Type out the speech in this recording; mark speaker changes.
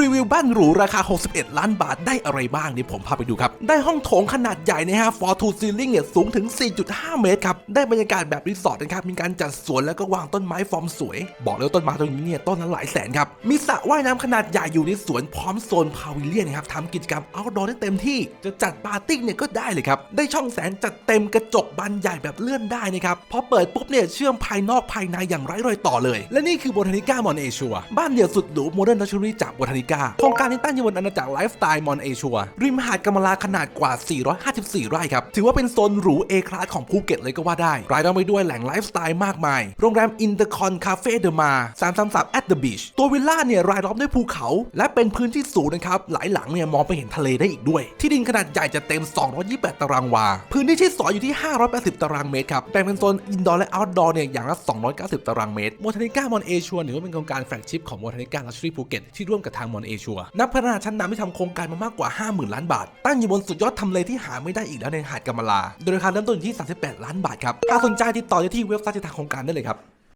Speaker 1: รีวิวบ้านหรูราคา 61 ล้านบาทได้อะไรบ้างเนี่ยผมพาไปดูครับ ได้ห้องโถงขนาดใหญ่นะฮะ for two ceiling เนี่ยสูงถึง 4.5 เมตรครับ ได้บรรยากาศแบบรีสอร์ทนะครับ มีการจัดสวนแล้วก็วางต้นไม้ฟอร์มสวย บอกเลยว่าต้นไม้ต้นนี้เนี่ยต้นละหลายแสนครับ มีสระว่ายน้ำขนาดใหญ่อยู่ในสวนพร้อมโซนพาวิเลียนนะครับทำกิจกรรมอ outdoor ได้เต็มที่จะจัดปาร์ตี้เนี่ยก็ได้เลยครับได้ช่องแสงจัดเต็มกระจกบานใหญ่แบบเลื่อนได้นะครับพอเปิดปุ๊บเนี่ยเชื่อมภายนอกภายในอย่างไร้รอยต่อเลย และนี่คือโบทานิก้ามอนเอชัวบ้านเดี่ยวสุดหรูโมเดิร์นลักชัวรี่จากโบทานิกาโครงการนี้ตั้งอยู่บนอาณาจักรไลฟ์สไตล์มอนเอชัวริมหาดกำมะลาขนาดกว่า 454 ไร่ครับ ถือว่าเป็นโซนหรูเอคลาสของภูเก็ตเลยก็ว่าได้ รายล้อมไปด้วยแหล่งไลฟ์สไตล์มากมาย โรงแรมอินเตอร์คอนคาเฟ่เดอะมา333 at the beach ตัววิลล่าเนี่ยรายล้อมด้วยภูเขา และเป็นพื้นที่สูงนะครับ หลายหลังเนี่ยมองไปเห็นทะเลได้อีกด้วย ที่ดินขนาดใหญ่จะเต็ม 228 ตารางวา พื้นที่ที่สอยอยู่ที่ 580 ตารางเมตรครับ แบ่งเป็นโซนอินดอร์และเอาท์ดอร์เนี่ยอย่างละ 290 ตารางเมตรโมทานิก้ามอนเอชัวถือว่าเป็นโครงการแฟลกชิพของโมทานิก้าลักชัวรี่ภูเก็ตที่ร่วมกับทางมอนเอชัวนักพัฒนาชั้นนำที่ทำโครงการมามากกว่า 50,000 ล้านบาท ตั้งอยู่บนสุดยอดทำเลที่หาไม่ได้อีกแล้วในหาดกำมะลา โดยราคาเริ่มต้นอยู่ที่ 38 ล้านบาทครับถ้าสนใจติดต่อได้ที่เว็บไซต์ทางโครงการได้เลยครับ